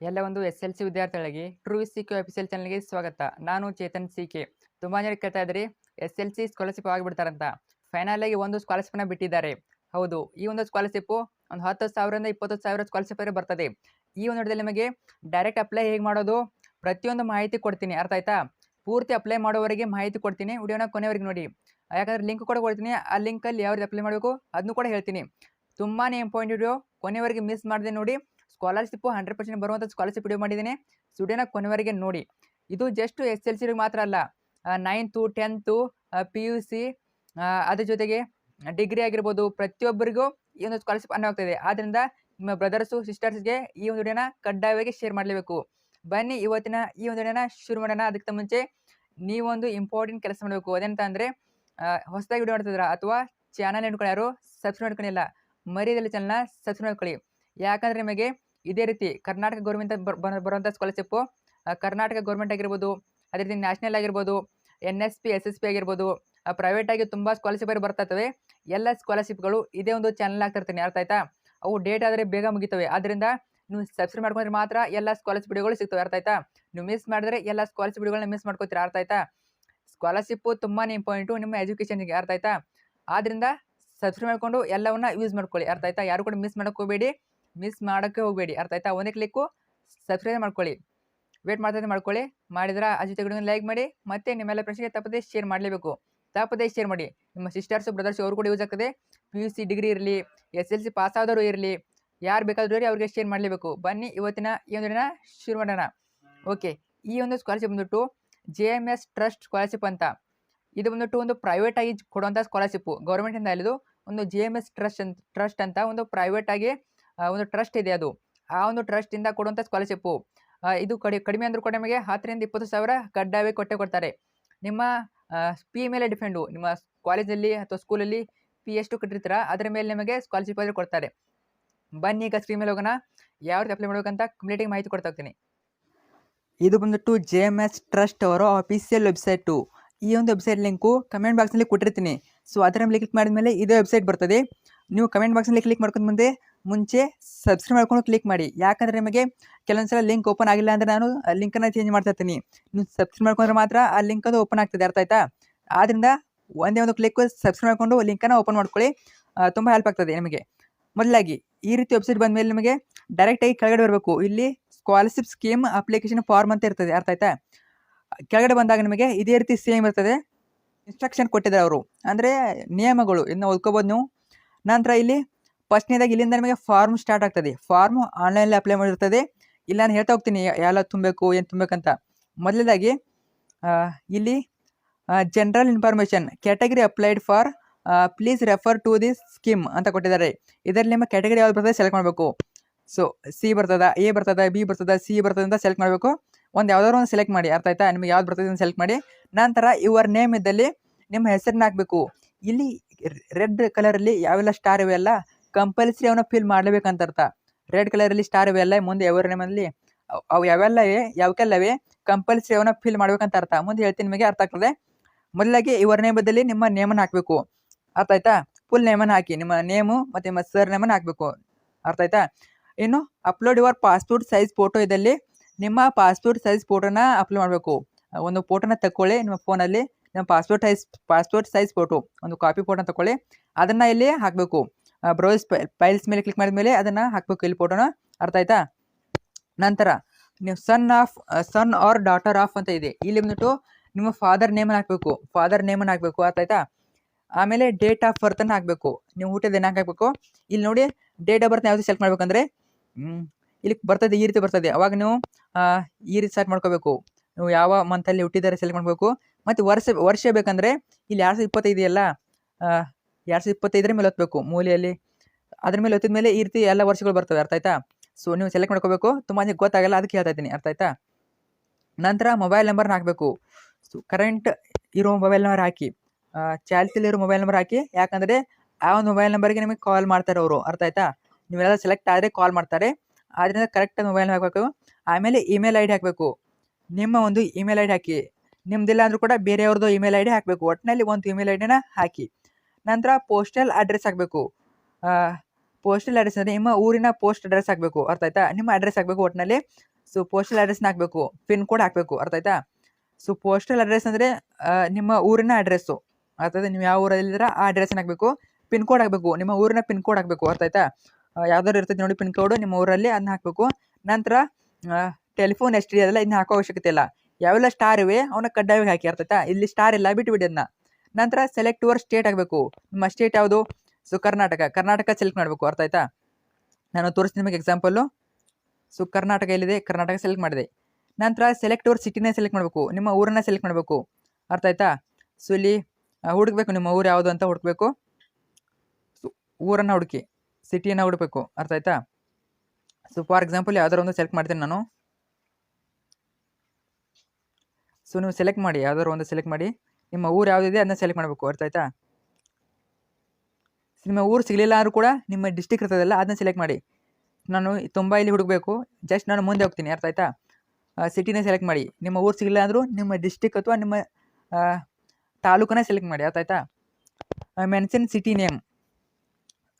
ಎಲ್ಲ ಒಂದು S L C ವಿದ್ಯಾರ್ಥಿಗಳಿಗೆ, ಟ್ರೂ ಸಿ ಕ್ಯೂ ಅಫಿಷಿಯಲ್ ಚಾನಲ್ಗೆ ಸ್ವಾಗತ. ನಾನು ಚೇತನ್ ಸಿ ಕೆ. ತುಂಬಾ ಜನ ಕೇಳ್ತಾ ಇದ್ರಿ, ಎಸ್ ಎಲ್ ಸಿ ಸ್ಕಾಲರ್ಶಿಪ್ ಆಗಿಬಿಡ್ತಾರಂತ. ಫೈನಲ್ ಆಗಿ ಒಂದು ಸ್ಕಾಲರ್ಶಿಪ್ನ ಬಿಟ್ಟಿದ್ದಾರೆ. ಹೌದು, ಈ ಒಂದು ಸ್ಕಾಲರ್ಶಿಪ್ಪು ಒಂದು ಹತ್ತು ಸಾವಿರದಿಂದ ಇಪ್ಪತ್ತು ಸಾವಿರ ಸ್ಕಾಲರ್ಶಿಪ್ ಬರ್ತದೆ. ಈ ಒಂದು ಹಿಡಿದಲ್ಲಿ ನಿಮಗೆ ಡೈರೆಕ್ಟ್ ಅಪ್ಲೈ ಹೇಗೆ ಮಾಡೋದು? ಪ್ರತಿಯೊಂದು ಮಾಹಿತಿ ಕೊಡ್ತೀನಿ. ಅರ್ಥ ಆಯ್ತಾ? ಪೂರ್ತಿ ಅಪ್ಲೈ ಮಾಡೋವರೆಗೆ ಮಾಹಿತಿ ಕೊಡ್ತೀನಿ. ವಿಡಿಯೋನ ಕೊನೆವರೆಗೆ ನೋಡಿ. ಯಾಕಂದ್ರೆ ಲಿಂಕ್ ಕೂಡ ಕೊಡ್ತೀನಿ. ಆ ಲಿಂಕಲ್ಲಿ ಯಾವ ರೀತಿ ಅಪ್ಲೈ ಮಾಡಬೇಕು ಅದನ್ನು ಕೂಡ ಹೇಳ್ತೀನಿ. ತುಂಬಾ ಇಂಪಾರ್ಟೆಂಟ್ ವಿಡಿಯೋ ಕೊನೆವರೆಗೆ ಮಿಸ್ ಮಾಡಿದೆ ನೋಡಿ. ಸ್ಕಾಲರ್ಶಿಪ್ಪು ಹಂಡ್ರೆಡ್ ಪರ್ಸೆಂಟ್ ಬರುವಂಥ ಸ್ಕಾಲರ್ಶಿಪ್ ವಿಡಿಯೋ ಮಾಡಿದ್ದೀನಿ. ಸ್ಟುಡಿಯೋನ ಕೊನೆವರೆಗೆ ನೋಡಿ. ಇದು ಜಸ್ಟ್ ಎಸ್ ಎಲ್ ಸಿ ಮಾತ್ರ ಅಲ್ಲ ninth tenth P U C ಅದ್ರ ಜೊತೆಗೆ ಡಿಗ್ರಿ ಆಗಿರ್ಬೋದು, ಪ್ರತಿಯೊಬ್ಬರಿಗೂ ಈ ಒಂದು ಸ್ಕಾಲರ್ಶಿಪ್ ಅನ್ನವಾಗ್ತದೆ ಆದ್ದರಿಂದ ನಿಮ್ಮ ಬ್ರದರ್ಸು ಸಿಸ್ಟರ್ಸ್ಗೆ ಈ ಒಂದು ವಿಡಿಯೋನ ಕಡ್ಡಾಯವಾಗಿ ಶೇರ್ ಮಾಡಲೇಬೇಕು. ಬನ್ನಿ ಇವತ್ತಿನ ಈ ಒಂದು ವಿಡಿಯೋನ ಶುರು ಮಾಡೋಣ. ಅದಕ್ಕಿಂತ ಮುಂಚೆ ನೀವೊಂದು ಇಂಪಾರ್ಟೆಂಟ್ ಕೆಲಸ ಮಾಡಬೇಕು. ಅದೇನಂತ ಅಂದರೆ ಹೊಸದಾಗಿ ವಿಡಿಯೋ ಮಾಡ್ತಿದ್ರ ಅಥವಾ ಚಾನಲ್ ಯಾರು ಸಬ್ಸ್ಕ್ರೈಬ್ ಮಾಡ್ಕೊಂಡಿಲ್ಲ ಮರಿದಲ್ಲಿ ಚಾನಲ್ನ ಸಬ್ಸ್ಕ್ರೈಬ್ ಮಾಡ್ಕೊಳ್ಳಿ. ಯಾಕಂದರೆ ನಿಮಗೆ ಇದೇ ರೀತಿ ಕರ್ನಾಟಕ ಗೌರ್ಮೆಂಟ್ ಬರುವಂಥ ಸ್ಕಾಲರ್ಶಿಪ್ಪು ಕರ್ನಾಟಕ ಗೌರ್ಮೆಂಟ್ ಆಗಿರ್ಬೋದು, ಅದೇ ರೀತಿ ನ್ಯಾಷನಲ್ ಆಗಿರ್ಬೋದು N S P S S P ಆಗಿರ್ಬೋದು ಪ್ರೈವೇಟ್ ಆಗಿ ತುಂಬ ಸ್ಕಾಲರ್ಶಿಪ್ ಬರ್ತವೆ ಎಲ್ಲ ಸ್ಕಾಲರ್ಶಿಪ್ಗಳು ಇದೇ ಒಂದು ಚಾನಲ್ ಆಗ್ತಿರ್ತೀನಿ ಅರ್ಥ ಆಯ್ತಾ? ಅವು ಡೇಟ್ ಆದರೆ ಬೇಗ ಮುಗಿತವೆ. ಆದ್ದರಿಂದ ನೀವು ಸಬ್ಸ್ಕ್ರೈಬ್ ಮಾಡ್ಕೊಂಡ್ರೆ ಮಾತ್ರ ಎಲ್ಲ ಸ್ಕಾಲರ್ಶಿಪ್ ವಿಡಿಯೋಗಳು ಸಿಗ್ತವೆ. ಅರ್ಥ ಆಯ್ತಾ? ನೀವು ಮಿಸ್ ಮಾಡಿದ್ರೆ ಎಲ್ಲ ಸ್ಕಾಲರ್ಶಿಪ್ ವಿಡಿಯೋಗಳನ್ನ ಮಿಸ್ ಮಾಡ್ಕೋತೀರಾ? ಅರ್ಥ ಆಯ್ತಾ? ಸ್ಕಾಲರ್ಶಿಪ್ಪು ತುಂಬಾ ಇಂಪಾರ್ಟೆಂಟು ನಿಮ್ಮ ಎಜುಕೇಷನ್ಗೆ ಅರ್ಥ ಆಯ್ತಾ? ಆದ್ದರಿಂದ ಸಬ್ಸ್ಕ್ರೈಬ್ ಮಾಡಿಕೊಂಡು ಎಲ್ಲವನ್ನ ಯೂಸ್ ಮಾಡ್ಕೊಳ್ಳಿ. ಅರ್ಥ ಆಯ್ತಾ? ಯಾರು ಕೂಡ ಮಿಸ್ ಮಾಡ್ಕೋಬೇಡಿ ಮಿಸ್ ಮಾಡೋಕ್ಕೆ ಹೋಗಬೇಡಿ. ಅರ್ಥ ಆಯ್ತಾ? ಒಂದೇ ಕ್ಲಿಕ್ಕು ಸಬ್ಸ್ಕ್ರೈಬ್ ಮಾಡ್ಕೊಳ್ಳಿ. ವೇಟ್ ಮಾಡ್ತಾ ಮಾಡ್ಕೊಳ್ಳಿ. ಮಾಡಿದ್ರೆ? ಆ ಗಿಡ ಲೈಕ್ ಮಾಡಿ. ಮತ್ತೆ ನಿಮ್ಮೆಲ್ಲ ಪ್ರಶ್ನೆಗೆ ತಪ್ಪದೇ ಶೇರ್ ಮಾಡಲೇಬೇಕು. ತಪ್ಪದೇ ಶೇರ್ ಮಾಡಿ. ನಿಮ್ಮ ಸಿಸ್ಟರ್ಸು ಬ್ರದರ್ಸ್ ಅವ್ರು ಕೂಡ ಯೂಸ್ ಆಗ್ತದೆ. ಪಿ ಯು ಸಿ ಡಿಗ್ರಿ ಇರಲಿ ಎಸ್ ಎಲ್ ಸಿ ಪಾಸ್ ಆದವರು ಇರಲಿ, ಯಾರು ಬೇಕಾದರೂ ಇರಲಿ ಅವ್ರಿಗೆ ಶೇರ್ ಮಾಡಲೇಬೇಕು. ಬನ್ನಿ ಇವತ್ತಿನ ಈ ಒಂದು ಶುರು ಮಾಡೋಣ. ಓಕೆ ಈ ಒಂದು ಸ್ಕಾಲರ್ಶಿಪ್ ಬಂದ್ಬಿಟ್ಟು J M S trust scholarship ಅಂತ. ಇದು ಬಂದ್ಬಿಟ್ಟು ಒಂದು ಪ್ರೈವೇಟ್ ಆಗಿ ಕೊಡುವಂಥ ಸ್ಕಾಲರ್ಶಿಪ್ಪು ಗೌರ್ಮೆಂಟಿಂದ ಇಲ್ಲದು ಒಂದು ಜೆ ಎಂ ಎಸ್ ಟ್ರಸ್ಟ್ ಅಂತ ಟ್ರಸ್ಟ್ ಅಂತ ಒಂದು ಪ್ರೈವೇಟ್ ಆಗಿ ಒಂದು ಟ್ರಸ್ಟ್ ಇದೆ ಅದು. ಆ ಒಂದು ಟ್ರಸ್ಟಿಂದ ಕೊಡುವಂಥ ಸ್ಕಾಲರ್ಶಿಪ್ಪು ಇದು ಕಡಿ, ಕಡಿಮೆ ಅಂದರೂ ಕೂಡ ನಿಮಗೆ ಹತ್ತರಿಂದ ಇಪ್ಪತ್ತು ಸಾವಿರ ಕಡ್ಡಾಯವಾಗಿ ಕೊಟ್ಟೆ ಕೊಡ್ತಾರೆ. ನಿಮ್ಮ ಪಿ ಮೇಲೆ ಡಿಪೆಂಡು ನಿಮ್ಮ ಕಾಲೇಜಲ್ಲಿ ಅಥವಾ ಸ್ಕೂಲಲ್ಲಿ ಪಿ ಎಷ್ಟು ಕಟ್ಟಿರ್ತೀರ, ಅದರ ಮೇಲೆ ನಿಮಗೆ ಸ್ಕಾಲರ್ಶಿಪ್ ಆದರೆ ಕೊಡ್ತಾರೆ. ಬನ್ನಿ, ಈಗ ಸ್ಕ್ರೀನ್ ಮೇಲೆ ಹೋಗೋಣ. ಯಾವ ರೀತಿ ಅಪ್ಲೈ ಮಾಡಬೇಕಂತ ಕಂಪ್ಲೀಟಾಗಿ ಮಾಹಿತಿ ಕೊಡ್ತಾ ಹೋಗ್ತೀನಿ. ಇದು ಬಂದ್ಬಿಟ್ಟು ಜೆ ಎಂ ಎಸ್ ಟ್ರಸ್ಟ್ ಅವರ ಆಫೀಸಿಯಲ್ ವೆಬ್ಸೈಟು ಈ ಒಂದು ವೆಬ್ಸೈಟ್ ಲಿಂಕು ಕಮೆಂಟ್ ಬಾಕ್ಸ್ನಲ್ಲಿ ಕೊಟ್ಟಿರ್ತೀನಿ. ಸೊ ಅದರ ಮೇಲೆ ಕ್ಲಿಕ್ ಮಾಡಿದ ಮೇಲೆ ಇದೇ ವೆಬ್ಸೈಟ್ ಬರ್ತದೆ. ನೀವು ಕಮೆಂಟ್ ಬಾಕ್ಸ್ನಲ್ಲಿ ಕ್ಲಿಕ್ ಮಾಡ್ಕೊಂಡು ಮುಂದೆ ಮುಂಚೆ ಸಬ್ಸ್ಕ್ರೈಬ್ ಮಾಡ್ಕೊಂಡು ಕ್ಲಿಕ್ ಮಾಡಿ. ಯಾಕಂದರೆ ನಿಮಗೆ ಕೆಲವೊಂದು ಸಲ ಲಿಂಕ್ ಓಪನ್ ಆಗಿಲ್ಲ ಅಂದರೆ ನಾನು ಲಿಂಕನ್ನು ಚೇಂಜ್ ಮಾಡ್ತಾ ಇರ್ತೀನಿ. ನೀವು ಸಬ್ಸ್ಕ್ರೈಬ್ ಮಾಡ್ಕೊಂಡ್ರೆ ಮಾತ್ರ ಆ ಲಿಂಕ್ ಅದು ಓಪನ್ ಆಗ್ತದೆ, ಅರ್ಥ ಆಯ್ತಾ? ಆದ್ದರಿಂದ ಒಂದೇ ಒಂದು ಕ್ಲಿಕ್ ಸಬ್ಸ್ಕ್ರೈಬ್ ಮಾಡಿಕೊಂಡು ಲಿಂಕನ್ನು ಓಪನ್ ಮಾಡ್ಕೊಳ್ಳಿ. ತುಂಬ ಹೆಲ್ಪ್ ಆಗ್ತದೆ ನಿಮಗೆ. ಮೊದಲಾಗಿ ಈ ರೀತಿ ವೆಬ್ಸೈಟ್ ಬಂದ ಮೇಲೆ ನಿಮಗೆ ಡೈರೆಕ್ಟಾಗಿ ಕೆಳಗಡೆ ಬರಬೇಕು. ಇಲ್ಲಿ ಸ್ಕಾಲರ್ಶಿಪ್ ಸ್ಕೀಮ್ ಅಪ್ಲಿಕೇಶನ್ ಫಾರ್ಮ್ ಅಂತ ಇರ್ತದೆ, ಅರ್ಥ ಆಯ್ತಾ? ಕೆಳಗಡೆ ಬಂದಾಗ ನಿಮಗೆ ಇದೇ ರೀತಿ ಸೇಮ್ ಇರ್ತದೆ. ಇನ್ಸ್ಟ್ರಕ್ಷನ್ ಕೊಟ್ಟಿದ್ದಾರೆ ಅವರು. ಅಂದರೆ ನಿಯಮಗಳು. ಇನ್ನು ಓದ್ಕೋಬೋದು ನೀವು. ನಂತರ ಇಲ್ಲಿ ಫಸ್ಟ್ನೇದಾಗಿ ಇಲ್ಲಿಂದ ನಿಮಗೆ ಫಾರ್ಮ್ ಸ್ಟಾರ್ಟ್ ಆಗ್ತದೆ. ಫಾರ್ಮ್ ಆನ್ಲೈನಲ್ಲಿ ಅಪ್ಲೈ ಮಾಡಿರ್ತದೆ. ಇಲ್ಲ ನಾನು ಹೇಳ್ತಾ ಹೋಗ್ತೀನಿ ಎಲ್ಲ ತುಂಬಬೇಕು, ಏನು ತುಂಬಬೇಕಂತ. ಮೊದಲನೇದಾಗಿ ಇಲ್ಲಿ general information category applied for please refer to this scheme ಅಂತ ಕೊಟ್ಟಿದ್ದಾರೆ. ಇದರಲ್ಲಿ ನಿಮ್ಮ ಕ್ಯಾಟಗರಿ ಯಾವ್ದು ಬರ್ತದೆ ಸೆಲೆಕ್ಟ್ ಮಾಡಬೇಕು. ಸೊ ಸಿ ಬರ್ತದ ಎ ಬರ್ತದ ಬಿ ಬರ್ತದ ಸಿ ಬರ್ತದೆ ಅಂತ ಸೆಲೆಕ್ಟ್ ಮಾಡಬೇಕು. ಒಂದು ಯಾವ್ದಾದ್ರು ಒಂದು ಸೆಲೆಕ್ಟ್ ಮಾಡಿ. ಅರ್ಥ ಆಯ್ತಾ? ನಿಮಗೆ ಯಾವ್ದು ಬರ್ತದೆ ಅಂತ ಸೆಲೆಕ್ಟ್ ಮಾಡಿ. ನಂತರ ಯುವರ್ ನೇಮ್ ಇದ್ದಲ್ಲಿ ನಿಮ್ಮ ಹೆಸರನ್ನ ಹಾಕಬೇಕು. ಇಲ್ಲಿ ರೆಡ್ ಕಲರಲ್ಲಿ ಯಾವೆಲ್ಲ ಸ್ಟಾರ್ ಇವೆಲ್ಲ ಕಂಪಲ್ಸರಿ ಅವನ ಫಿಲ್ ಮಾಡಲೇಬೇಕಂತ ಅರ್ಥ ರೆಡ್ ಕಲರಲ್ಲಿ ಸ್ಟಾರ್ ಇವೆಲ್ಲ ಮುಂದೆ ಎವರ್ ನೇಮಲ್ಲಿ ಅವು ಯಾವೆಲ್ಲ ಇವೆ ಯಾವಕ್ಕೆಲ್ಲವೇ ಕಂಪಲ್ಸರಿ ಅವನ ಫಿಲ್ ಮಾಡ್ಬೇಕಂತ ಅರ್ಥ ಮುಂದೆ ಹೇಳ್ತೀನಿ ನಿಮಗೆ ಅರ್ಥ ಆಗ್ತದೆ. ಮೊದಲಾಗಿ ಇವರ್ ನೇಮದಲ್ಲಿ ನಿಮ್ಮ ನೇಮನ್ನು ಹಾಕಬೇಕು. ಅರ್ಥ ಆಯ್ತಾ? ಫುಲ್ ನೇಮನ್ನು ಹಾಕಿ, ನಿಮ್ಮ ನೇಮು ಮತ್ತು ನಿಮ್ಮ ಸರ್ ನೇಮನ್ನು ಹಾಕಬೇಕು. ಅರ್ಥ ಆಯ್ತಾ? ಇನ್ನು upload your passport size photo ಇದರಲ್ಲಿ ನಿಮ್ಮ ಪಾಸ್ಪೋರ್ಟ್ ಸೈಜ್ ಫೋಟೋನ ಅಪ್ಲೋಡ್ ಮಾಡಬೇಕು. ಒಂದು ಫೋಟೋನ ತಗೊಳ್ಳಿ ನಿಮ್ಮ ಫೋನಲ್ಲಿ ನಿಮ್ಮ passport size passport size photo ಒಂದು ಕಾಪಿ ಫೋಟೋನ ತಗೊಳ್ಳಿ ಅದನ್ನು ಇಲ್ಲಿ ಹಾಕಬೇಕು. ಬ್ರೌಸ್ ಫೈಲ್ಸ್ ಮೇಲೆ ಕ್ಲಿಕ್ ಮಾಡಿದ ಮೇಲೆ ಅದನ್ನು ಹಾಕಬೇಕು, ಇಲ್ಲಿ ಫೋಟೋನ ಅರ್ಥ ಆಯ್ತಾ? ನಂತರ, ನೀವು son of son or daughter of ಅಂತ ಇದೆ. ಇಲ್ಲಿ ಬಂದ್ಬಿಟ್ಟು ನಿಮ್ಮ ಫಾದರ್ ನೇಮನ್ನು ಹಾಕಬೇಕು. ಫಾದರ್ ನೇಮನ್ನು ಹಾಕಬೇಕು, ಅರ್ಥ ಆಯ್ತಾ? ಆಮೇಲೆ ಡೇಟ್ ಆಫ್ ಬರ್ತನ್ನು ಹಾಕಬೇಕು. ನೀವು ದಿನಾಂಕ ಹಾಕಬೇಕು. ಇಲ್ಲಿ ನೋಡಿ ಡೇಟ್ ಆಫ್ ಬರ್ತ್ ಯಾವುದು ಸೆಲೆಕ್ಟ್ ಮಾಡ್ಬೇಕಂದ್ರೆ ಇಲ್ಲಿ ಬರ್ತದೆ, ಈ ರೀತಿ ಬರ್ತದೆ. ಅವಾಗ ನೀವು ಈ ರೀತಿ ಸೆಲೆಕ್ಟ್ ಮಾಡ್ಕೋಬೇಕು. ನೀವು ಯಾವ ಮಂತಲ್ಲಿ ಹುಟ್ಟಿದ್ದಾರೆ ಸೆಲೆಕ್ಟ್ ಮಾಡಬೇಕು. ಮತ್ತು ವರ್ಷ ವರ್ಷ ಬೇಕಂದರೆ, ಇಲ್ಲಿ ಎರಡು ಸಾವಿರದ ಇಪ್ಪತ್ತೈದು ಅಲ್ಲ ಎರಡು ಸಾವಿರದ ಇಪ್ಪತ್ತೈದರ ಮೇಲೆ ಹೊತ್ತಬೇಕು ಮೂಲೆಯಲ್ಲಿ ಅದ್ರ ಮೇಲೆ ಹೊತ್ತಿದ ಮೇಲೆ ಈ ರೀತಿ ಎಲ್ಲ ವರ್ಷಗಳು ಬರ್ತವೆ, ಅರ್ಥ ಆಯ್ತಾ? ಸೊ ನೀವು ಸೆಲೆಕ್ಟ್ ಮಾಡ್ಕೋಬೇಕು. ತುಂಬ ಜನಕ್ಕೆ ಗೊತ್ತಾಗಲ್ಲ, ಅದಕ್ಕೆ ಹೇಳ್ತಾ ಇದ್ದೀನಿ, ಅರ್ಥ ಆಯ್ತಾ? ನಂತರ ಮೊಬೈಲ್ ನಂಬರ್ನ ಹಾಕಬೇಕು. ಸೊ ಕರೆಂಟ್ ಇರೋ ಮೊಬೈಲ್ ನಂಬರ್ ಹಾಕಿ ಚಾಲ್ತಿಲಿರೋ ಮೊಬೈಲ್ ನಂಬರ್ ಹಾಕಿ, ಯಾಕಂದರೆ ಆ ಒಂದು ಮೊಬೈಲ್ ನಂಬರ್ಗೆ ನಿಮಗೆ ಕಾಲ್ ಮಾಡ್ತಾರೆ ಅವರು, ಅರ್ಥ ಆಯ್ತಾ? ನೀವೆಲ್ಲ ಸೆಲೆಕ್ಟ್ ಆದರೆ ಕಾಲ್ ಮಾಡ್ತಾರೆ. ಆದ್ದರಿಂದ ಕರೆಕ್ಟ್ ಮೊಬೈಲ್ ಹಾಕಬೇಕು. ಆಮೇಲೆ ಇಮೇಲ್ ಐ ಡಿ ಹಾಕಬೇಕು. ನಿಮ್ಮ ಒಂದು ಇಮೇಲ್ ಐ ಡಿ ಹಾಕಿ ನಿಮ್ಮದಿಲ್ಲ ಅಂದರೂ ಕೂಡ ಬೇರೆಯವ್ರದ್ದು ಇಮೇಲ್ ಐ ಡಿ ಹಾಕಬೇಕು. ಒಟ್ಟಿನಲ್ಲಿ ಒಂದು ಇಮೇಲ್ ಐ ಡಿನ ಹಾಕಿ. ನಂತರ ಪೋಸ್ಟಲ್ ಅಡ್ರೆಸ್ ಹಾಕಬೇಕು. ಪೋಸ್ಟಲ್ ಅಡ್ರೆಸ್ ಅಂದರೆ ನಿಮ್ಮ ಊರಿನ ಪೋಸ್ಟ್ ಅಡ್ರೆಸ್ ಹಾಕಬೇಕು. ಅರ್ಥ ಆಯ್ತಾ? ನಿಮ್ಮ ಅಡ್ರೆಸ್ ಹಾಕಬೇಕು ಒಟ್ಟಿನಲ್ಲಿ ಸೊ ಪೋಸ್ಟಲ್ ಅಡ್ರೆಸ್ನ ಹಾಕಬೇಕು. ಪಿನ್ ಕೋಡ್ ಹಾಕಬೇಕು. ಅರ್ಥ ಆಯ್ತಾ? ಸೊ ಪೋಸ್ಟಲ್ ಅಡ್ರೆಸ್ ಅಂದರೆ ನಿಮ್ಮ ಊರಿನ ಅಡ್ರೆಸ್ಸು ಅರ್ಥ ಆಯ್ತಾ? ನೀವು ಯಾವ ಊರಲ್ಲಿದ್ದೀರಾ ಆ ಅಡ್ರೆಸ್ನ ಹಾಕಬೇಕು. ಪಿನ್ ಕೋಡ್ ಹಾಕಬೇಕು. ನಿಮ್ಮ ಊರಿನ ಪಿನ್ ಕೋಡ್ ಹಾಕಬೇಕು. ಅರ್ಥ ಆಯ್ತಾ? ಯಾವ್ದಾದ್ರು ಇರ್ತೈತೆ ನೋಡಿ ಪಿನ್ ಕೋಡು ನಿಮ್ಮ ಊರಲ್ಲಿ ಅದನ್ನ ಹಾಕಬೇಕು. ನಂತರ ಟೆಲಿಫೋನ್ ಎಷ್ಟು ಇದೆಲ್ಲ ಇದನ್ನ ಹಾಕೋ ಅವಶ್ಯಕತೆ ಇಲ್ಲ. ಯಾವೆಲ್ಲ ಸ್ಟಾರ್ ಇವೆ ಅವನ್ನ ಕಡ್ಡಾಯವಾಗಿ ಹಾಕಿ. ಅರ್ಥ ಆಯ್ತಾ? ಇಲ್ಲಿ ಸ್ಟಾರ್ ಇಲ್ಲ, ಬಿಟ್ಬಿಡಿ ಅದನ್ನ ನಂತರ ಸೆಲೆಕ್ಟ್ ಯುವರ್ ಸ್ಟೇಟ್ ಆಗಬೇಕು ನಿಮ್ಮ ಸ್ಟೇಟ್ ಯಾವುದು? ಸೊ ಕರ್ನಾಟಕ ಕರ್ನಾಟಕ ಸೆಲೆಕ್ಟ್ ಮಾಡಬೇಕು, ಅರ್ಥ ಆಯ್ತಾ? ನಾನು ತೋರಿಸ್ತೀನಿ ನಿಮಗೆ ಎಕ್ಸಾಂಪಲ್ಲು ಸೊ ಕರ್ನಾಟಕ ಎಲ್ಲಿದೆ? ಕರ್ನಾಟಕ ಸೆಲೆಕ್ಟ್ ಮಾಡಿದೆ. ನಂತರ ಸೆಲೆಕ್ಟ್ ಅವ್ರ ಸಿಟಿನೇ ಸೆಲೆಕ್ಟ್ ಮಾಡಬೇಕು. ನಿಮ್ಮ ಊರನ್ನ ಸೆಲೆಕ್ಟ್ ಮಾಡಬೇಕು. ಅರ್ಥ ಆಯ್ತಾ? ಸೊ ಇಲ್ಲಿ ಹುಡುಕ್ಬೇಕು. ನಿಮ್ಮ ಊರು ಯಾವುದು ಅಂತ ಹುಡುಕ್ಬೇಕು. ಸೊ ಊರನ್ನು ಹುಡುಕಿ ಸಿಟಿಯನ್ನು ಹುಡುಕಬೇಕು. ಅರ್ಥ ಆಯ್ತಾ? ಸೊ ಫಾರ್ ಎಕ್ಸಾಂಪಲ್ ಯಾವ್ದಾರು ಒಂದು ಸೆಲೆಕ್ಟ್ ಮಾಡ್ತೀನಿ ನಾನು. ಸೊ ನೀವು ಸೆಲೆಕ್ಟ್ ಮಾಡಿ ಯಾವ್ದಾದ್ರು ಒಂದು ಸೆಲೆಕ್ಟ್ ಮಾಡಿ. ನಿಮ್ಮ ಊರು ಯಾವುದಿದೆ, ಅದನ್ನ ಸೆಲೆಕ್ಟ್ ಮಾಡಬೇಕು. ಅರ್ಥ ಆಯ್ತಾ? ನಿಮ್ಮ ಊರು ಸಿಗಲಿಲ್ಲ ಅಂದರೂ ಕೂಡ ನಿಮ್ಮ ಡಿಸ್ಟಿಕ್ ಇರ್ತದಲ್ಲ, ಅದನ್ನ ಸೆಲೆಕ್ಟ್ ಮಾಡಿ. ನಾನು ತುಂಬ ಇಲ್ಲಿ ಹುಡುಕಬೇಕು. ಜಸ್ಟ್ ನಾನು ಮುಂದೆ ಹೋಗ್ತೀನಿ, ಅರ್ಥ ಆಯ್ತಾ? ಸಿಟಿನೇ ಸೆಲೆಕ್ಟ್ ಮಾಡಿ. ನಿಮ್ಮ ಊರು ಸಿಗಲಿಲ್ಲ ಅಂದರೂ ನಿಮ್ಮ ಡಿಸ್ಟಿಕ್ ಅಥವಾ ನಿಮ್ಮ ತಾಲೂಕನ್ನೇ ಸೆಲೆಕ್ಟ್ ಮಾಡಿ, ಅರ್ಥ ಆಯ್ತಾ? ಮೆನ್ಷನ್ ಸಿಟಿ ನೇಮ್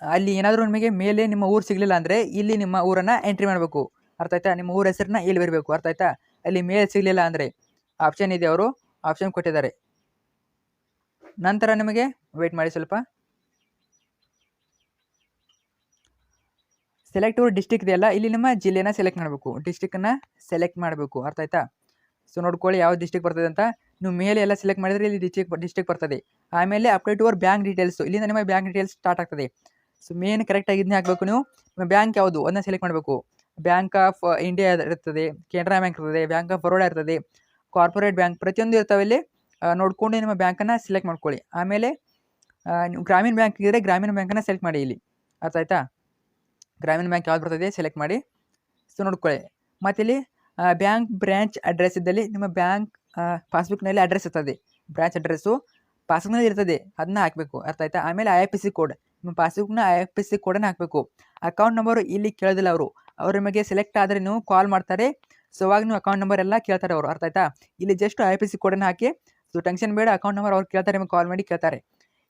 ಅಲ್ಲಿ ಏನಾದರೂ ನಿಮಗೆ ಮೇಲೆ ನಿಮ್ಮ ಊರು ಸಿಗಲಿಲ್ಲ ಅಂದರೆ ಇಲ್ಲಿ ನಿಮ್ಮ ಊರನ್ನು ಎಂಟ್ರಿ ಮಾಡಬೇಕು. ಅರ್ಥ ಆಯ್ತಾ? ನಿಮ್ಮ ಊರ ಹೆಸರನ್ನ ಇಲ್ಲಿ ಬರಬೇಕು, ಅರ್ಥ ಆಯ್ತಾ? ಅಲ್ಲಿ ಮೇಲೆ ಸಿಗಲಿಲ್ಲ ಅಂದರೆ ಆಪ್ಷನ್ ಇದೆ ಅವರು? ಆಪ್ಷನ್ ಕೊಟ್ಟಿದ್ದಾರೆ. ನಂತರ ನಿಮಗೆ ವೆಯ್ಟ್ ಮಾಡಿ ಸ್ವಲ್ಪ. ಸೆಲೆಕ್ಟ್ ಊರ್ ಡಿಸ್ಟಿಕ್ ಇದೆಯಲ್ಲ, ಇಲ್ಲಿ ನಿಮ್ಮ ಜಿಲ್ಲೆನ ಸೆಲೆಕ್ಟ್ ಮಾಡಬೇಕು. ಡಿಸ್ಟಿಕ್ಕನ್ನು ಸೆಲೆಕ್ಟ್ ಮಾಡಬೇಕು. ಅರ್ಥ ಆಯ್ತಾ? ಸೊ ನೋಡ್ಕೊಳ್ಳಿ ಯಾವ ಡಿಸ್ಟಿಕ್ ಬರ್ತದೆ ಅಂತ. ನೀವು ಮೇಲೆ ಎಲ್ಲ ಸೆಲೆಕ್ಟ್ ಮಾಡಿದರೆ ಇಲ್ಲಿ ಡಿಸ್ಟಿಕ್ ಡಿಸ್ಟಿಕ್ ಬರ್ತದೆ. ಆಮೇಲೆ ಅಪ್ಡೇಟ್ ಯುವರ್ ಬ್ಯಾಂಕ್ ಡೀಟೇಲ್ಸ್ ಇಲ್ಲಿಂದ ನಿಮ್ಮ ಬ್ಯಾಂಕ್ ಡೀಟೇಲ್ಸ್ ಸ್ಟಾರ್ಟ್ ಆಗ್ತದೆ. ಸೊ ಮೇನ್ ಕರೆಕ್ಟಾಗಿ ಇದನ್ನೇ ಹಾಕಬೇಕು ನೀವು. ನಿಮ್ಮ ಬ್ಯಾಂಕ್ ಯಾವುದು? ಅದನ್ನ ಸೆಲೆಕ್ಟ್ ಮಾಡಬೇಕು. ಬ್ಯಾಂಕ್ ಆಫ್ ಇಂಡಿಯಾ ಇರ್ತದೆ ಕೆನರಾ ಬ್ಯಾಂಕ್ ಇರ್ತದೆ ಬ್ಯಾಂಕ್ ಆಫ್ ಬರೋಡಾ ಇರ್ತದೆ ಕಾರ್ಪೊರೇಟ್ ಬ್ಯಾಂಕ್ ಪ್ರತಿಯೊಂದು ಇರ್ತವೆ ಇಲ್ಲಿ. ನೋಡಿಕೊಂಡು ನೋಡ್ಕೊಂಡು ನಿಮ್ಮ ಬ್ಯಾಂಕನ್ನು ಸೆಲೆಕ್ಟ್ ಮಾಡ್ಕೊಳ್ಳಿ. ಆಮೇಲೆ ನೀವು ಗ್ರಾಮೀಣ ಬ್ಯಾಂಕ್ ಇದ್ದರೆ ಗ್ರಾಮೀಣ ಬ್ಯಾಂಕನ್ನು ಸೆಲೆಕ್ಟ್ ಮಾಡಿ ಇಲ್ಲಿ. ಅರ್ಥ ಆಯ್ತಾ? ಗ್ರಾಮೀಣ ಬ್ಯಾಂಕ್ ಯಾವ್ದು ಬರ್ತದೆ ಸೆಲೆಕ್ಟ್ ಮಾಡಿ. ಸೊ ನೋಡ್ಕೊಳ್ಳಿ. ಮತ್ತು ಇಲ್ಲಿ ಬ್ಯಾಂಕ್ ಬ್ರ್ಯಾಂಚ್ ಅಡ್ರೆಸ್ ಇದ್ದಲ್ಲಿ ನಿಮ್ಮ ಬ್ಯಾಂಕ್ ಪಾಸ್ಬುಕ್ನಲ್ಲಿ ಅಡ್ರೆಸ್ ಇರ್ತದೆ. ಬ್ರಾಂಚ್ ಅಡ್ರೆಸ್ಸು ಪಾಸ್ಬುಕ್ನಲ್ಲಿ ಇರ್ತದೆ. ಅದನ್ನ ಹಾಕಬೇಕು. ಅರ್ಥ ಆಯ್ತಾ? ಆಮೇಲೆ I F P C code ನಿಮ್ಮ ಪಾಸ್ಬುಕ್ನ ಐ ಎಫ್ ಪಿ ಸಿ ಕೋಡನ್ನು ಹಾಕಬೇಕು. ಅಕೌಂಟ್ ನಂಬರು ಇಲ್ಲಿ ಕೇಳೋದಿಲ್ಲ ಅವರು. ಅವ್ರು ನಿಮಗೆ ಸೆಲೆಕ್ಟ್ ಆದರೆ ನೀವು ಕಾಲ್ ಮಾಡ್ತಾರೆ. ಸೊ ಅವಾಗ ನೀವು ಅಕೌಂಟ್ ನಂಬರ್ ಎಲ್ಲ ಕೇಳ್ತಾರೆ ಅವರು. ಅರ್ಥ ಆಯ್ತಾ? ಇಲ್ಲಿ ಜಸ್ಟ್ ಐ ಪಿ ಸಿ ಕೋಡನ್ನು ಹಾಕಿ. ಸೊ ಟೆನ್ಷನ್ ಬೇಡ. ಅಕೌಂಟ್ ನಂಬರ್ ಅವ್ರು ಕೇಳ್ತಾರೆ, ನಿಮಗೆ ಕಾಲ್ ಮಾಡಿ ಕೇಳ್ತಾರೆ.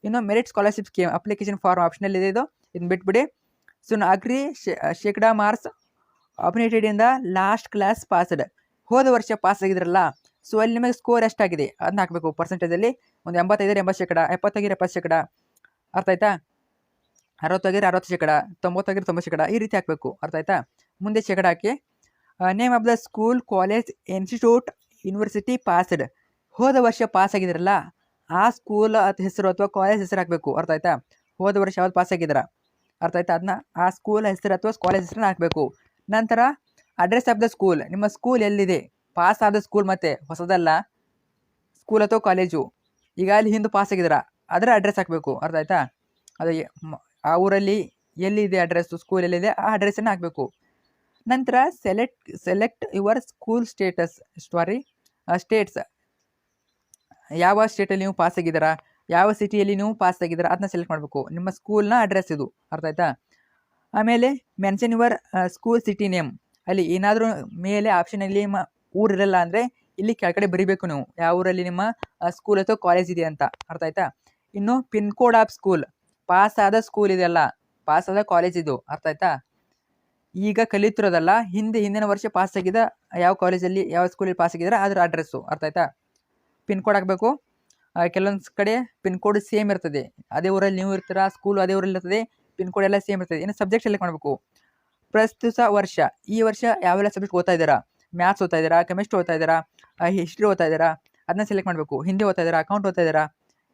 ಇನ್ನು merit scholarship scheme application form ಆಪ್ಷನಲ್ಲಿ ಇದೆ ಇದು. ಇದನ್ನ ಬಿಟ್ಬಿಡಿ. ಸೊ ಅಗ್ರಿ ಶೇಕಡಾ ಮಾರ್ಕ್ಸ್ ಆಪರೇಟೆಡಿಂದ ಲಾಸ್ಟ್ ಕ್ಲಾಸ್ ಪಾಸ್ಡ್ ಹೋದ ವರ್ಷ ಪಾಸ್ ಆಗಿದ್ರಲ್ಲ ಸೊ ಅಲ್ಲಿ ನಿಮಗೆ ಸ್ಕೋರ್ ಎಷ್ಟಾಗಿದೆ? ಅದನ್ನ ಹಾಕಬೇಕು ಪರ್ಸೆಂಟೇಜಲ್ಲಿ ಒಂದು ಎಂಬತ್ತೈದರ ಎಂಬತ್ತು ಶೇಕಡ ಎಪ್ಪತ್ತಾಗಿರ ಎಪ್ಪತ್ತು ಶೇಕಡ. ಅರ್ಥ ಆಯ್ತಾ? ಅರವತ್ತಾಗಿರ ಅರವತ್ತು ಶೇಕಡ ತೊಂಬತ್ತಾಗಿರ ತೊಂಬತ್ತು ಶೇಕಡ, ಈ ರೀತಿ ಹಾಕಬೇಕು. ಅರ್ಥ ಆಯ್ತಾ? ಮುಂದೆ ಶೇಕಡ ಹಾಕಿ. Name of the school college institute university passed ಹೋದ ವರ್ಷ ಪಾಸ್ ಆಗಿದ್ರಲ್ಲ, ಆ ಸ್ಕೂಲ್ ಅಥವಾ ಹೆಸರು ಅಥವಾ ಕಾಲೇಜ್ ಹೆಸರು ಹಾಕಬೇಕು. ಅರ್ಥ ಆಯ್ತಾ? ಹೋದ ವರ್ಷ ಯಾವ್ದು ಪಾಸ್ ಆಗಿದ್ದೀರಾ ಅರ್ಥ ಆಯ್ತಾ? ಅದನ್ನ ಆ ಸ್ಕೂಲ್ ಹೆಸರು ಅಥವಾ ಕಾಲೇಜ್ ಹೆಸರನ್ನ ಹಾಕಬೇಕು. ನಂತರ ಅಡ್ರೆಸ್ ಆಫ್ ದ ಸ್ಕೂಲ್ ನಿಮ್ಮ ಸ್ಕೂಲ್ ಎಲ್ಲಿದೆ? ಪಾಸ್ ಆದ ಸ್ಕೂಲ್ ಮತ್ತೆ, ಹೊಸದಲ್ಲ? ಸ್ಕೂಲ್ ಅಥವಾ ಕಾಲೇಜು ಈಗ ಅಲ್ಲಿ ಹಿಂದೆ ಪಾಸ್ ಆಗಿದಾರ ಅದರ ಅಡ್ರೆಸ್ ಹಾಕಬೇಕು. ಅರ್ಥ ಆಯ್ತಾ? ಅದು ಆ ಊರಲ್ಲಿ ಎಲ್ಲಿದೆ ಅಡ್ರೆಸ್ಸು ಸ್ಕೂಲ್ ಎಲ್ಲಿದೆ? ಆ ಅಡ್ರೆಸ್ಸನ್ನು ಹಾಕಬೇಕು. ನಂತರ select select your school status sorry states ಯಾವ ಸ್ಟೇಟಲ್ಲಿ ನೀವು ಪಾಸ್ ಆಗಿದ್ದೀರಾ? ಯಾವ ಸಿಟಿಯಲ್ಲಿ ನೀವು ಪಾಸ್ ಆಗಿದ್ದೀರಾ ಅದನ್ನ ಸೆಲೆಕ್ಟ್ ಮಾಡಬೇಕು. ನಿಮ್ಮ ಸ್ಕೂಲ್ನ ಅಡ್ರೆಸ್ ಇದು. ಅರ್ಥ ಆಯ್ತಾ? ಆಮೇಲೆ mention your school city name ಅಲ್ಲಿ ಏನಾದರೂ ಮೇಲೆ ಆಪ್ಷನಲ್ಲಿ ನಿಮ್ಮ ಊರಿರಲ್ಲ ಅಂದರೆ ಇಲ್ಲಿ ಕೆಳಗಡೆ ಬರಿಬೇಕು ನೀವು. ಯಾವ ಊರಲ್ಲಿ ನಿಮ್ಮ ಸ್ಕೂಲ್ ಅಥವಾ ಕಾಲೇಜ್ ಇದೆ ಅಂತ. ಅರ್ಥ ಆಯ್ತಾ? ಇನ್ನು pin code of school pass ಆದ ಸ್ಕೂಲ್ ಇದೆಯಲ್ಲ ಪಾಸ್ ಆದ ಕಾಲೇಜ್ ಇದು. ಅರ್ಥ ಆಯ್ತಾ? ಈಗ ಕಲಿತಿರೋದಲ್ಲ, ಹಿಂದೆ, ಹಿಂದಿನ ವರ್ಷ ಪಾಸ್ ಆಗಿದ ಯಾವ ಕಾಲೇಜಲ್ಲಿ ಯಾವ ಸ್ಕೂಲಲ್ಲಿ ಪಾಸ್ ಆಗಿದ್ರೆ ಅದರ ಅಡ್ರೆಸ್ಸು ಅರ್ಥ ಆಯ್ತಾ? ಪಿನ್ ಕೋಡ್ ಹಾಕಬೇಕು. ಕೆಲವೊಂದು ಕಡೆ ಪಿನ್ ಕೋಡ್ ಸೇಮ್ ಇರ್ತದೆ. ಅದೇ ಊರಲ್ಲಿ ನೀವು ಇರ್ತೀರಾ ಸ್ಕೂಲ್ ಅದೇ ಊರಲ್ಲಿ ಇರ್ತದೆ ಪಿನ್ ಕೋಡ್ ಎಲ್ಲ ಸೇಮ್ ಇರ್ತದೆ. ಇನ್ನು ಸಬ್ಜೆಕ್ಟ್ ಸೆಲೆಕ್ಟ್ ಮಾಡಬೇಕು. ಪ್ರಸ್ತುತ ವರ್ಷ, ಈ ವರ್ಷ ಯಾವೆಲ್ಲ ಸಬ್ಜೆಕ್ಟ್ ಓದ್ತಾ ಇದ್ದೀರಾ? ಮ್ಯಾಥ್ಸ್ ಓದ್ತಾ ಇದ್ದೀರಾ ಕೆಮಿಸ್ಟ್ರಿ ಓದ್ತಾ ಇದ್ದೀರಾ ಹಿಸ್ಟ್ರಿ ಓದ್ತಾ ಇದ್ದೀರಾ, ಅದನ್ನ ಸೆಲೆಕ್ಟ್ ಮಾಡಬೇಕು. ಹಿಂದಿ ಓದ್ತಾ ಇದ್ದೀರಾ ಅಕೌಂಟ್ ಓದ್ತಾ ಇದ್ದೀರಾ,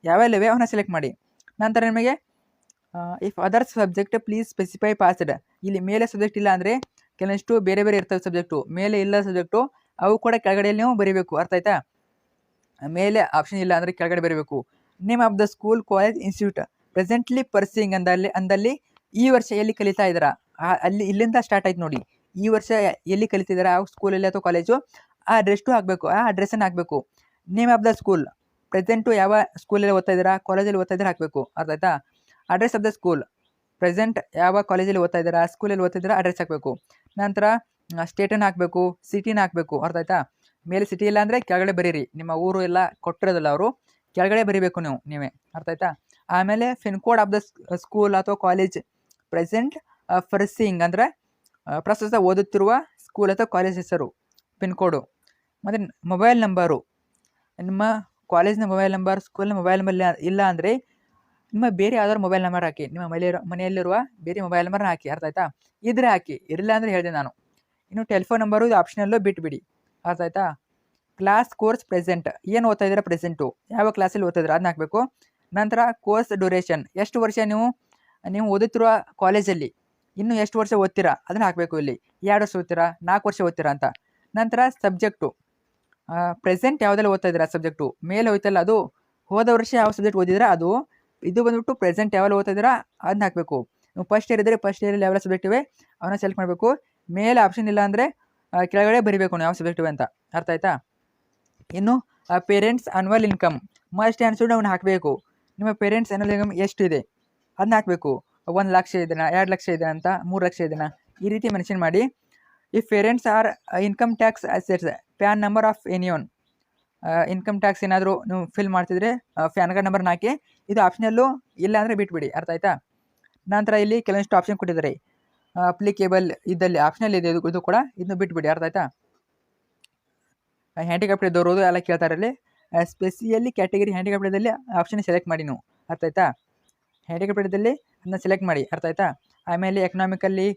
ಯಾವೆಲ್ಲವೇ ಅವನ್ನ ಸೆಲೆಕ್ಟ್ ಮಾಡಿ. ನಂತರ ನಿಮಗೆ if other subject please specify passed ಇಲ್ಲಿ ಮೇಲೆ ಸಬ್ಜೆಕ್ಟ್ ಇಲ್ಲ ಅಂದರೆ ಕೆಲವಷ್ಟು ಬೇರೆ ಬೇರೆ ಇರ್ತವೆ ಸಬ್ಜೆಕ್ಟು ಮೇಲೆ ಇಲ್ಲ ಸಬ್ಜೆಕ್ಟು ಅವು ಕೂಡ ಕೆಳಗಡೆಯಲ್ಲಿ ನೀವು ಬರೀಬೇಕು. ಅರ್ಥ ಆಯ್ತಾ? ಮೇಲೆ ಆಪ್ಷನ್ ಇಲ್ಲ ಅಂದರೆ ಕೆಳಗಡೆ ಬರಬೇಕು. Name of the school college institute presently pursuing ಅಂದಲ್ಲಿ ಅಂದಲ್ಲಿ ಈ ವರ್ಷ ಎಲ್ಲಿ ಕಲಿತಾ ಇದ್ದೀರಾ? ಅಲ್ಲಿ, ಇಲ್ಲಿಂದ ಸ್ಟಾರ್ಟ್ ಆಯ್ತು ನೋಡಿ. ಈ ವರ್ಷ ಎಲ್ಲಿ ಕಲಿತಿದ್ದೀರಾ ಆ ಸ್ಕೂಲಲ್ಲಿ ಅಥವಾ ಕಾಲೇಜು ಆ ಅಡ್ರೆಸ್ಟು ಹಾಕಬೇಕು, ಆ ಅಡ್ರೆಸ್ಸನ್ನು ಹಾಕಬೇಕು. Name of the school present ಯಾವ ಸ್ಕೂಲಲ್ಲಿ ಓದ್ತಾ ಇದ್ದೀರಾ? ಕಾಲೇಜಲ್ಲಿ ಓದ್ತಾ ಹಾಕಬೇಕು. ಅರ್ಥ ಆಯ್ತಾ? Address of the school present ಯಾವ ಕಾಲೇಜಲ್ಲಿ ಓದ್ತಾ ಇದ್ದೀರಾ? ಸ್ಕೂಲಲ್ಲಿ ಓದ್ತಾ ಅಡ್ರೆಸ್ ಹಾಕಬೇಕು. ನಂತರ ಸ್ಟೇಟನ್ನು ಹಾಕಬೇಕು ಸಿಟಿನ ಹಾಕಬೇಕು. ಅರ್ಥ ಆಯ್ತಾ? ಮೇಲೆ ಸಿಟಿ ಇಲ್ಲ ಅಂದರೆ ಕೆಳಗಡೆ ಬರೀರಿ. ನಿಮ್ಮ ಊರು ಎಲ್ಲ ಕೊಟ್ಟಿರೋದಿಲ್ಲ ಅವರು, ಕೆಳಗಡೆ ಬರೀಬೇಕು ನೀವು, ನೀವೇ. ಅರ್ಥ ಆಯ್ತಾ? ಆಮೇಲೆ pin code of the school ಅಥವಾ ಕಾಲೇಜ್ ಪ್ರೆಸೆಂಟ್ ಫರ್ಸಿಂಗ್ ಅಂದರೆ ಪ್ರಸ್ತುತ ಓದುತ್ತಿರುವ ಸ್ಕೂಲ್ ಅಥವಾ ಕಾಲೇಜ್ ಹೆಸರು ಪಿನ್ ಕೋಡು ಮತ್ತು ಮೊಬೈಲ್ ನಂಬರು ನಿಮ್ಮ ಕಾಲೇಜ್ನ ಮೊಬೈಲ್ ನಂಬರ್ ಸ್ಕೂಲ್ನ ಮೊಬೈಲ್ ನಂಬರ್ ಇಲ್ಲ ಅಂದರೆ, ನಿಮ್ಮ ಬೇರೆ ಯಾವ್ದಾದ್ರು ಮೊಬೈಲ್ ನಂಬರ್ ಹಾಕಿ, ನಿಮ್ಮ ಮನೆಯಲ್ಲಿರೋ ಮನೆಯಲ್ಲಿರುವ ಬೇರೆ ಮೊಬೈಲ್ ನಂಬರ್ನ ಹಾಕಿ, ಅರ್ಥ ಆಯ್ತಾ? ಇದ್ರೆ ಹಾಕಿ, ಇರಲಿಲ್ಲ ಅಂದರೆ ಹೇಳಿದೆ ನಾನು. ಇನ್ನು ಟೆಲಿಫೋನ್ ನಂಬರು ಇದು ಆಪ್ಷನಲ್ಲೂ ಬಿಟ್ಬಿಡಿ. ಅರ್ಥ ಆಯ್ತಾ ಕ್ಲಾಸ್ ಕೋರ್ಸ್ ಪ್ರೆಸೆಂಟ್ ಏನು ಓದ್ತಾ ಇದ್ದೀರಾ ಪ್ರೆಸೆಂಟು ಯಾವ ಕ್ಲಾಸಲ್ಲಿ ಓದ್ತಾ ಅದನ್ನ ಹಾಕಬೇಕು. ನಂತರ ಕೋರ್ಸ್ ಡ್ಯೂರೇಷನ್ ಎಷ್ಟು ವರ್ಷ ನೀವು? ನೀವು ಓದುತ್ತಿರುವ ಕಾಲೇಜಲ್ಲಿ ಇನ್ನು ಎಷ್ಟು ವರ್ಷ ಓದ್ತೀರಾ? ಅದನ್ನ ಹಾಕಬೇಕು ಇಲ್ಲಿ. ಎರಡು ವರ್ಷ ಓದ್ತೀರಾ? ನಾಲ್ಕು ವರ್ಷ ಓದ್ತೀರಾ ಅಂತ. ನಂತರ ಸಬ್ಜೆಕ್ಟು ಪ್ರೆಸೆಂಟ್ ಯಾವುದೆಲ್ಲ ಓದ್ತಾ ಇದ್ದೀರಾ ಸಬ್ಜೆಕ್ಟು ಮೇಲೆ ಹೋಯ್ತಲ್ಲ ಅದು. ಹೋದ ವರ್ಷ ಯಾವ ಸಬ್ಜೆಕ್ಟ್ ಓದಿದ್ರೆ ಅದು. ಇದು ಬಂದ್ಬಿಟ್ಟು ಪ್ರೆಸೆಂಟ್ ಯಾವೆಲ್ಲ ಓದ್ತಾ ಇದ್ದೀರಾ? ಅದನ್ನ ಹಾಕಬೇಕು. ನೀವು ಫಸ್ಟ್ ಇಯರ್ ಇದ್ದರೆ ಫಸ್ಟ್ ಇಯರಲ್ಲಿ ಯಾವೆಲ್ಲ ಸಬ್ಜೆಕ್ಟ್ ಇವೆ? ಅವನ್ನ ಸೆಲೆಕ್ಟ್ ಮಾಡಬೇಕು. ಮೇಲೆ ಆಪ್ಷನ್ ಇಲ್ಲ ಅಂದರೆ ಕೆಳಗಡೆ ಬರಿಬೇಕು ನಾವು ಯಾವ ಸಬ್ಜೆಕ್ಟ್ ಅಂತ. ಅರ್ಥ ಆಯ್ತಾ? ಇನ್ನು parents annual income must answered ಅವ್ನು ಹಾಕಬೇಕು. ನಿಮ್ಮ ಪೇರೆಂಟ್ಸ್ ಅನ್ವಲ್ ಇನ್ಕಮ್ ಎಷ್ಟಿದೆ? ಅದನ್ನ ಹಾಕಬೇಕು. ಒಂದು ಲಕ್ಷ ಇದನ್ನ ಎರಡು ಲಕ್ಷ ಇದೆ ಅಂತ, ಮೂರು ಲಕ್ಷ ಇದನ್ನ ಈ ರೀತಿ ಮೆನ್ಷನ್ ಮಾಡಿ. If parents are income tax assets PAN number of anyone income tax ಏನಾದರೂ ನೀವು ಫಿಲ್ ಮಾಡ್ತಿದ್ರೆ ಪ್ಯಾನ್ ಕಾರ್ಡ್ ನಂಬರ್ನ ಹಾಕಿ. ಇದು ಆಪ್ಷನಲ್ಲೂ ಇಲ್ಲ ಅಂದರೆ ಬಿಟ್ಬಿಡಿ. ಅರ್ಥ ಆಯ್ತಾ? ನಂತರ ಇಲ್ಲಿ ಕೆಲವೊಂದಿಷ್ಟು ಆಪ್ಷನ್ ಕೊಟ್ಟಿದ್ದಾರೆ. ಅಪ್ಲಿಕೇಬಲ್ ಇದ್ದಲ್ಲಿ ಆಪ್ಷನಲ್ ಇದೆ, ಇದು ಕೂಡ ಇದನ್ನು ಬಿಟ್ಬಿಡಿ, ಅರ್ಥ ಆಯ್ತಾ? ಹ್ಯಾಂಡಿಕ್ಯಾಪ್ಟ್ ಇದ್ದವರು ಎಲ್ಲ ಕೇಳ್ತಾರೆ ಅಲ್ಲಿ ಸ್ಪೆಸಿಯಲಿ ಕ್ಯಾಟಗರಿ ಹ್ಯಾಂಡಿಕ್ಯಾಪ್ಟದಲ್ಲಿ ಆಪ್ಷನ್ ಸೆಲೆಕ್ಟ್ ಮಾಡಿ ನೀವು, ಅರ್ಥ ಆಯ್ತಾ? ಹ್ಯಾಂಡಿಕ್ಯಾಪ್ಟದಲ್ಲಿ ಅದನ್ನ ಸೆಲೆಕ್ಟ್ ಮಾಡಿ, ಅರ್ಥ ಆಯ್ತಾ? ಆಮೇಲೆ ಎಕನಾಮಿಕಲ್ಲಿ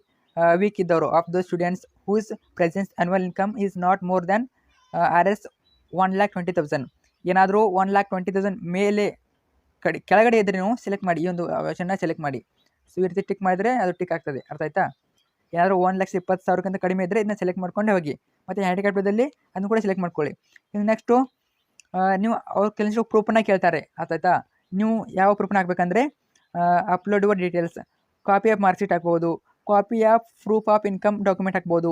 ವೀಕ್ ಇದ್ದವರು of the students whose presence annual income is not more than R S one lakh twenty thousand ಏನಾದರೂ ಒನ್ ಲ್ಯಾಕ್ ಟ್ವೆಂಟಿ ತೌಸಂಡ್ ಮೇಲೆ ಕಡೆ ಕೆಳಗಡೆ ಇದ್ದರೆ ನೀವು ಸೆಲೆಕ್ಟ್ ಮಾಡಿ, ಈ ಒಂದು ಆಪ್ಷನ್ನ ಸೆಲೆಕ್ಟ್ ಮಾಡಿ. ಸೊ ಈ ರೀತಿ ಟಿಕ್ ಮಾಡಿದ್ರೆ ಅದು ಟಿಕ್ ಆಗ್ತದೆ. ಅರ್ಥ ಆಯ್ತಾ? ಏನಾದರೂ ಒನ್ ಲಕ್ಷ ಇಪ್ಪತ್ತು ಸಾವಿರಕ್ಕಿಂತ ಕಡಿಮೆ ಇದ್ದರೆ ಇದನ್ನ ಸೆಲೆಕ್ಟ್ ಮಾಡ್ಕೊಂಡೆ ಹೋಗಿ. ಮತ್ತು ಹ್ಯಾಂಡಿಕ್ಯಾಪ್ಟದಲ್ಲಿ ಅದನ್ನು ಕೂಡ ಸೆಲೆಕ್ಟ್ ಮಾಡ್ಕೊಳ್ಳಿ. ಇನ್ನು ನೆಕ್ಸ್ಟು ನೀವು ಅವ್ರ ಕೆಲಸ ಪ್ರೂಫನ್ನ ಕೇಳ್ತಾರೆ. ಅರ್ಥ ಆಯ್ತಾ? ನೀವು ಯಾವ ಪ್ರೂಫನ್ನ ಹಾಕ್ಬೇಕಂದ್ರೆ upload your details copy of marksheet ಹಾಕ್ಬೋದು copy of proof of income document ಹಾಕ್ಬೋದು.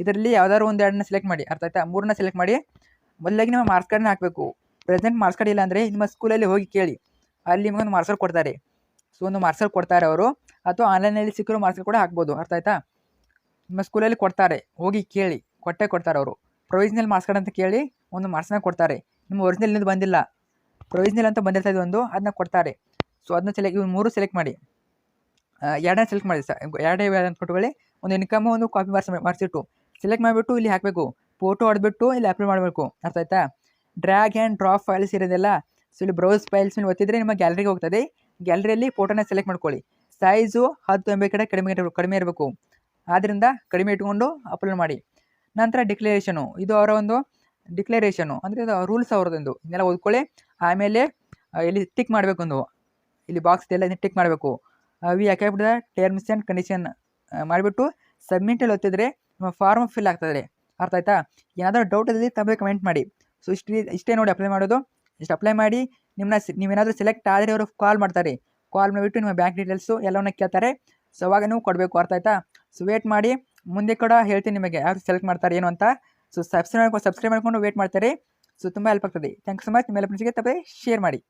ಇದರಲ್ಲಿ ಯಾವ್ದಾದ್ರು ಒಂದು ಎರಡನ್ನ ಸೆಲೆಕ್ಟ್ ಮಾಡಿ. ಅರ್ಥ ಆಯ್ತಾ? ಮೂರನ್ನ ಸೆಲೆಕ್ಟ್ ಮಾಡಿ. ಮೊದಲಾಗಿ ನಿಮ್ಮ ಮಾರ್ಕ್ಸ್ ಕಾರ್ಡ್ನ ಹಾಕಬೇಕು. ಪ್ರೆಸೆಂಟ್ ಮಾರ್ಕ್ಸ್ ಕಾರ್ಡ್ ಇಲ್ಲ ಅಂದರೆ ನಿಮ್ಮ ಸ್ಕೂಲಲ್ಲಿ ಹೋಗಿ ಕೇಳಿ. ಅಲ್ಲಿ ನಿಮಗೊಂದು ಕಾರ್ಡ್ ಕೊಡ್ತಾರೆ. ಸೊ ಒಂದು ಕಾರ್ಡ್ ಕೊಡ್ತಾರೆ ಅವರು. ಅಥವಾ ಆನ್ಲೈನಲ್ಲಿ ಸಿಕ್ಕಿರೋ ಮಾರ್ಕ್ಸ್ ಕೂಡ ಹಾಕ್ಬೋದು, ಅರ್ಥ ಆಯ್ತಾ? ನಿಮ್ಮ ಸ್ಕೂಲಲ್ಲಿ ಕೊಡ್ತಾರೆ, ಹೋಗಿ ಕೇಳಿ, ಕೊಟ್ಟೆ ಕೊಡ್ತಾರೆ ಅವರು. ಪ್ರೊವಿಷನಲ್ ಮಾರ್ಕ್ಸ್ ಅಂತ ಕೇಳಿ ಒಂದು ಮಾರ್ಕ್ಸ್ನ ಕೊಡ್ತಾರೆ. ನಿಮ್ಮ ಒರಿಜಿನಲ್ ನಿಂದು ಬಂದಿಲ್ಲ. ಪ್ರೊವಿಷನಲ್ ಅಂತ ಬಂದಿರ್ತಾ ಇದೆ ಒಂದು ಅದನ್ನ ಕೊಡ್ತಾರೆ. ಸೊ ಅದನ್ನ ಸೆಲೆಕ್ಟ್ ಇವ್ನು ಮೂರು ಸೆಲೆಕ್ಟ್ ಮಾಡಿ. ಎರಡನೇ ಸೆಲೆಕ್ಟ್ ಮಾಡಿ ಸರ್. ಎರಡೇ ಅಂತ ಕೊಟ್ಕೊಳ್ಳಿ ಒಂದು ಇನ್ಕಮ್ ಒಂದು ಕಾಪಿ ಮಾರ್ಕ್ಸ್ ಮಾರ್ಕ್ಸಿಟ್ಟು ಸೆಲೆಕ್ಟ್ ಮಾಡಿಬಿಟ್ಟು ಇಲ್ಲಿ ಹಾಕಬೇಕು. ಫೋಟೋ ಹೊಡೆದ್ಬಿಟ್ಟು ಇಲ್ಲಿ ಅಪ್ಲೋಡ್ ಮಾಡಬೇಕು, ಅರ್ಥ ಆಯ್ತಾ? ಡ್ರ್ಯಾಗ್ ಆ್ಯಂಡ್ ಡ್ರಾಪ್ ಫೈಲ್ಸ್ ಇರೋದೆಲ್ಲ, ಸೊ, ಇಲ್ಲಿ ಬ್ರೌಸ್ ಫೈಲ್ಸ್ ಮೇಲೆ ಒತ್ತಿದ್ರೆ ನಿಮ್ಮ ಗ್ಯಾಲರಿಗೆ ಹೋಗ್ತದೆ. ಗ್ಯಾಲರಿಯಲ್ಲಿ ಫೋಟೋನ ಸೆಲೆಕ್ಟ್ ಮಾಡ್ಕೊಳ್ಳಿ. ಸೈಜು ಹತ್ತು ಎಂ ಬಿ ಕಡೆ ಕಡಿಮೆ ಕಡಿಮೆ ಇರಬೇಕು. ಆದ್ದರಿಂದ ಕಡಿಮೆ ಇಟ್ಕೊಂಡು ಅಪ್ಲೋಡ್ ಮಾಡಿ. ನಂತರ ಡಿಕ್ಲರೇಷನು ಇದು ಅವರ ಒಂದು ಡಿಕ್ಲರೇಷನು ಅಂದರೆ ಇದು ರೂಲ್ಸ್ ಅವರದೊಂದು ಇದನ್ನೆಲ್ಲ ಓದ್ಕೊಳ್ಳಿ. ಆಮೇಲೆ ಇಲ್ಲಿ ಟಿಕ್ ಮಾಡಬೇಕು ಒಂದು ಇಲ್ಲಿ ಬಾಕ್ಸ್ ಎಲ್ಲ ಟಿಕ್ ಮಾಡಬೇಕು. We accept the terms and condition ಮಾಡಿಬಿಟ್ಟು ಸಬ್ಮಿಟಲ್ಲಿ ಒತ್ತಿದ್ರೆ ನಿಮ್ಮ ಫಾರ್ಮ್ ಫಿಲ್ ಆಗ್ತದೆ. ಅರ್ಥ ಆಯ್ತಾ? ಏನಾದರೂ ಡೌಟ್ ಇದ್ದರೆ ತಮ್ಮದೇ ಕಮೆಂಟ್ ಮಾಡಿ. ಸೊ ಇಷ್ಟು, ಇಷ್ಟೇ ನೋಡಿ ಅಪ್ಲೈ ಮಾಡೋದು. ಇಷ್ಟು ಅಪ್ಲೈ ಮಾಡಿ. ನಿಮ್ಮನ್ನ ನೀವೇನಾದರೂ ಸೆಲೆಕ್ಟ್ ಆದರೆ ಅವರು ಕಾಲ್ ಮಾಡ್ತಾರೆ. ಕಾಲ್ ಮಾಡಿಬಿಟ್ಟು ನಿಮ್ಮ ಬ್ಯಾಂಕ್ ಡೀಟೇಲ್ಸು ಎಲ್ಲವನ್ನ ಕೇಳ್ತಾರೆ. ಸೊ ಅವಾಗ ನೀವು ಕೊಡಬೇಕು ಅರ್ಥ ಆಯ್ತಾ? ಸೊ ವೇಟ್ ಮಾಡಿ. ಮುಂದೆ ಕೂಡ ಹೇಳ್ತೀನಿ ನಿಮಗೆ ಯಾರು ಸೆಲೆಕ್ಟ್ ಮಾಡ್ತಾರೆ ಏನು ಅಂತ. ಸೊ ಸಬ್ಸ್ಕ್ರೈಬ್ ಮಾಡ್ಕೊಂಡು ಸಬ್ಸ್ಕ್ರೈಬ್ ಮಾಡಿಕೊಂಡು ವೇಟ್ ಮಾಡ್ತಾರೆ. ಸೊ ತುಂಬ ಹೆಲ್ಪ್ ಆಗ್ತದೆ. ಥ್ಯಾಂಕ್ ಯು ಸೊ ಮಚ್ ನಿಮ್ಮೆಲ್ಲ ಫ್ರೆಂಡ್ಸ್ಗೆ ತಪ್ಪದೆ ಶೇರ್ ಮಾಡಿ.